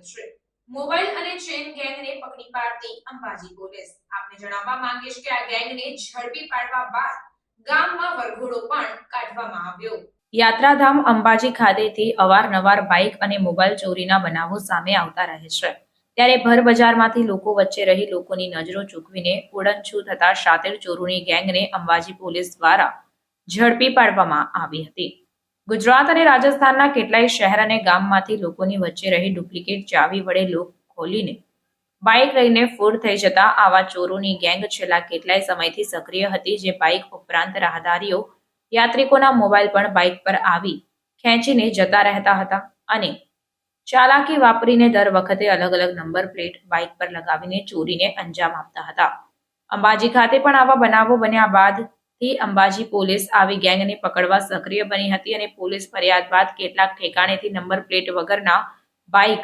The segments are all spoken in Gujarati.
છે. મોબાઈલ અને ચેન ગેંગને પકડી પાડતી અંબાજી પોલીસ. આપને જણાવવા માંગીશ કે આ ગેંગને ઝડપી પાડવા બાદ ગામમાં વરઘોડો પણ કાઢવામાં આવ્યો. યાત્રાધામ અંબાજી ખાતેથી અવારનવાર બાઇક અને મોબાઈલ ચોરીના બનાવો સામે આવતા રહે છે. ત્યારે ભર બજારમાંથી લોકો વચ્ચે રહી લોકોની નજરો ચૂકવીને ઉડનછું થતા શાતિર ચોરોની ગેંગને અંબાજી પોલીસ દ્વારા ઝડપી પાડવામાં આવી હતી. ગુજરાત અને રાજસ્થાનના કેટલાય શહેર અને ગામમાંથી લોકોની વચ્ચે રહી ડુપ્લિકેટ ચાવી વડે લોક ખોલીને બાઇક લઈને ફૂર થઈ જતા આવા ચોરોની ગેંગ છેલ્લા કેટલાય સમયથી સક્રિય હતી, જે બાઇક ઉપરાંત રાહદારીઓ, યાત્રિકોના મોબાઈલ પણ બાઇક પર આવી ખેંચીને જતા રહેતા હતા અને ચાલાકી વાપરીને દર વખતે અલગ અલગ નંબર પ્લેટ બાઇક પર લગાવીને ચોરીને અંજામ આપતા હતા. અંબાજી ખાતે પણ આવા બનાવો બન્યા બાદથી અંબાજી પોલીસ આવી ગેંગને પકડવા સક્રિય બની હતી અને પોલીસ ફરિયાદ બાદ કેટલાક ઠેકાણેથી નંબર પ્લેટ વગરના બાઇક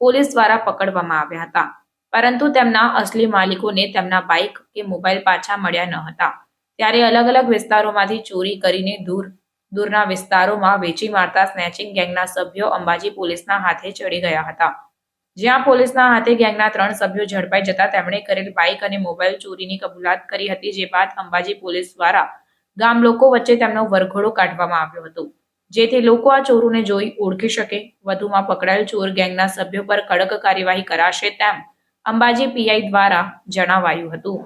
પોલીસ દ્વારા પકડવામાં આવ્યા હતા. પરંતુ તેમના અસલી માલિકોને તેમના બાઇક કે મોબાઈલ પાછા મળ્યા ન હતા. ત્યારે અલગ અલગ વિસ્તારોમાંથી ચોરી કરીને દૂર, દૂરના વિસ્તારોમાં વેચી મારતા સ્નેચિંગ ગેંગના સભ્યો અંબાજી પોલીસના હાથે ચડી ગયા હતા. જ્યાં પોલીસના હાથે ગેંગના ત્રણ સભ્યો ઝડપાઈ જતા તેમણે કરેલ બાઇક અને મોબાઈલ ચોરીની કબૂલાત કરી હતી, જે બાદ અંબાજી પોલીસ દ્વારા ગામ લોકો વચ્ચે તેમનો વરઘોડો કાઢવામાં આવ્યો હતો, જેથી લોકો આ ચોરોને જોઈ ઓળખી શકે. વધુમાં પકડાયેલ ચોર ગેંગના સભ્યો પર કડક કાર્યવાહી કરાશે તેમ અંબાજી પીઆઈ દ્વારા જણાવાયું હતું.